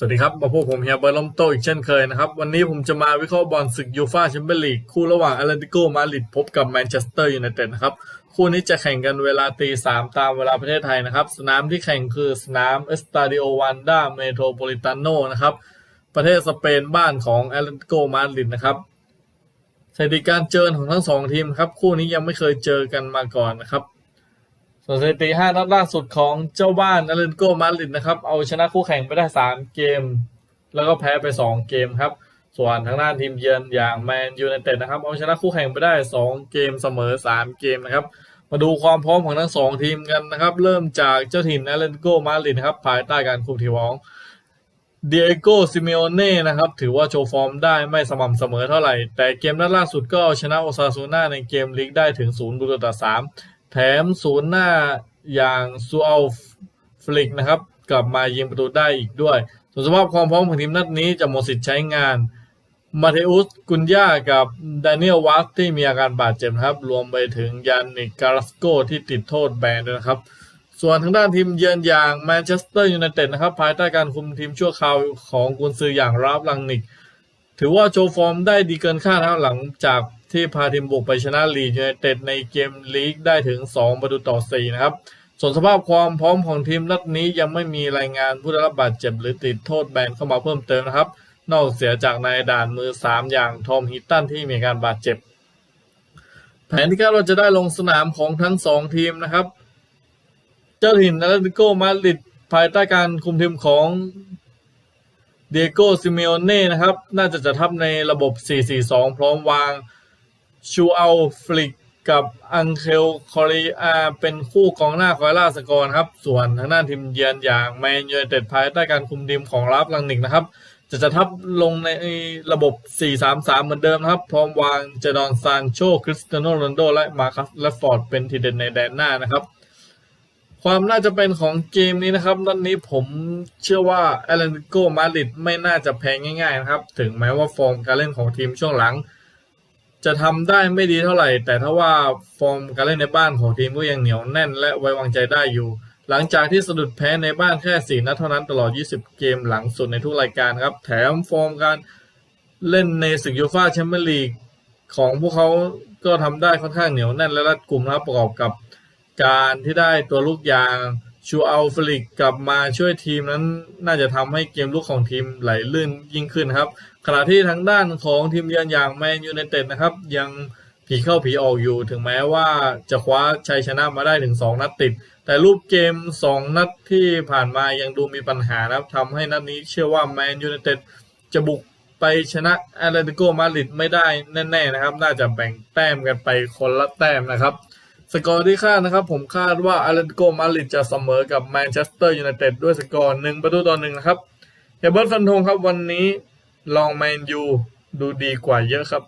สวัสดีครับมาพบผมเฮียเบอร์ลมโตอีกเช่นเคยนะครับ วันนี้ผมจะมาวิเคราะห์บอลศึกยูฟ่าแชมเปี้ยนลีกคู่ระหว่างอาร์เ t ติโกมาดริดพบกับแมนเชสเตอร์ยูไนเต็ดนะครับ คู่นี้จะแข่งกันเวลาตีสามตามเวลาประเทศไทยนะครับ สนามที่แข่งคือสนามเอสตาดิโอวันด้าเมโทรโพลิตานโนนะครับ ประเทศสเปนบ้านของอาร์เ t ติโกมาดริดนะครับสถิติการเจอของทั้งสองทีมครับ คู่นี้ยังไม่เคยเจอกันมาก่อนนะครับ ส่วนสถิติ5นัดล่าสุดของเจ้าบ้านอาเ t ติโกมาริดนะครับ เอาชนะคู่แข่งไปได้ 3 เกม แล้วก็แพ้ไป 2 เกมครับ ส่วนทางด้านทีมเยือนอย่างแมนยูไนเต็ดนะครับ เอาชนะคู่แข่งไปได้ 2 เกมเสมอ 3 เกมนะครับ มาดูความพร้อมของทั้ง 2 ทีมกันนะครับ เริ่มจากเจ้าถิ่นอาเ t ติโกมาริดนะครับ ภายใต้การคุมทีมของเดียโกซิเมโอเน่นะครับ ถือว่าโชว์ฟอร์มได้ไม่สม่ำเสมอเท่าไหร่ แต่เกมนัดล่าสุดก็เอาชนะโอซาซูน่าในเกมลีกได้ถึง 0 ประตูต่อ 3 แถมศูนย์หน้าอย่างซูอัลฟลิกนะครับ กลับมายิงประตูได้อีกด้วย ส่วนสภาพความพร้อมของทีมนัดนี้จะหมดสิทธิ์ใช้งานมาเทอุสกุนย่ากับดานิเอลวัตที่มีอาการบาดเจ็บครับ รวมไปถึงยานิกการัสโกที่ติดโทษแบนด้วยนะครับ ส่วนทางด้านทีมเยือนอย่างแมนเชสเตอร์ยูไนเต็ดนะครับ ภายใต้การคุมทีมชั่วคราวของกุนซืออย่างราฟลังนิก ถือว่าโชว์ฟอร์มได้ดีเกินคาดครับหลังจาก ที่พาทีมบุกไปชนะลีดยูไนเต็ดในเกมลีกได้ถึง 2 ประตูต่อ 4 นะครับ ส่วนสภาพความพร้อมของทีมนัดนี้ยังไม่มีรายงานผู้ได้รับบาดเจ็บหรือติดโทษแบนเข้ามาเพิ่มเติมนะครับ นอกเสียจากนายด่านมือ 3 อย่างทอมฮิตตันที่มีการบาดเจ็บ แผนที่คาดว่าจะได้ลงสนามของทั้ง 2 ทีมนะครับ เจ้าถิ่นอาร์เ t ติโกมาดริดภายใต้การคุมทีมของเดโกซิเมโอเน่นะครับ น่าจะจัดทัพในระบบ 4-4-2 พร้อมวาง ชูเอัลฟลิกกับอังเคลคอริอาเป็นคู่กองหน้าคอยล่าสกอร์ครับ ส่วนทางด้านทีมเยือนอย่างแมนยูเต็ดภายใต้การคุมทีมของราฟลังนิกนะครับ จะจัดทัพลงในระบบ 4-3-3 เหมือนเดิมนะครับ พร้อมวางเจดอนซานโชคริสเตียโนโรนัลโด และมาคัสแลฟฟอร์ดเป็นทีเด็ดในแดนหน้านะครับ ความน่าจะเป็นของเกมนี้นะครับนัดนนี้ผมเชื่อว่าแอตเลติโกมาดริดไม่น่าจะแพ้ง่ายๆนะครับ ถึงแม้ว่าฟอร์มการเล่นของทีมช่วงหลัง จะทำได้ไม่ดีเท่าไหร่ แต่ถ้าว่าฟอร์มการเล่นในบ้านของทีมก็ยังเหนียวแน่นและไว้วางใจได้อยู่ หลังจากที่สะดุดแพ้ในบ้านแค่4นัดเท่านั้นตลอด 20 เกมหลังสุดในทุกรายการครับ แถมฟอร์มการเล่นในศึกยูฟ่าแชมเปี้ยนลีกของพวกเขาก็ทำได้ค่อนข้างเหนียวแน่นและรัดกุมนะครับประกอบกับการที่ได้ตัวลูกยาง ชูอัลฟลิกกลับมาช่วยทีมนั้นน่าจะทำให้เกมลุกของทีมไหลลื่นยิ่งขึ้นครับ ขณะที่ทางด้านของทีมเยือนอย่างแมนยูไนเต็ดนะครับ ยังผีเข้าผีออกอยู่ถึงแม้ว่าจะคว้าชัยชนะมาได้ถึง 2 นัดติด แต่รูปเกม 2 นัดที่ผ่านมายังดูมีปัญหานะครับทำให้นัดนี้เชื่อว่าแมนยูไนเต็ดจะบุกไปชนะแอตเลติโกมาดริดไม่ได้แน่ๆนะครับ น่าจะแบ่งแต้มกันไปคนละแต้มนะครับ สกอร์ที่คาดนะครับ ผมคาดว่าอาร์เ t ติโกมาริดจะเสมอกับแมนเชสเตอร์ยูไนเต็ดด้วยสกอร์หนึ่งประตูต่อหนึ่งนะครับเฮเบิร์ตฟันธงครับวันนี้ลองแมนยูดูดีกว่าเยอะครับ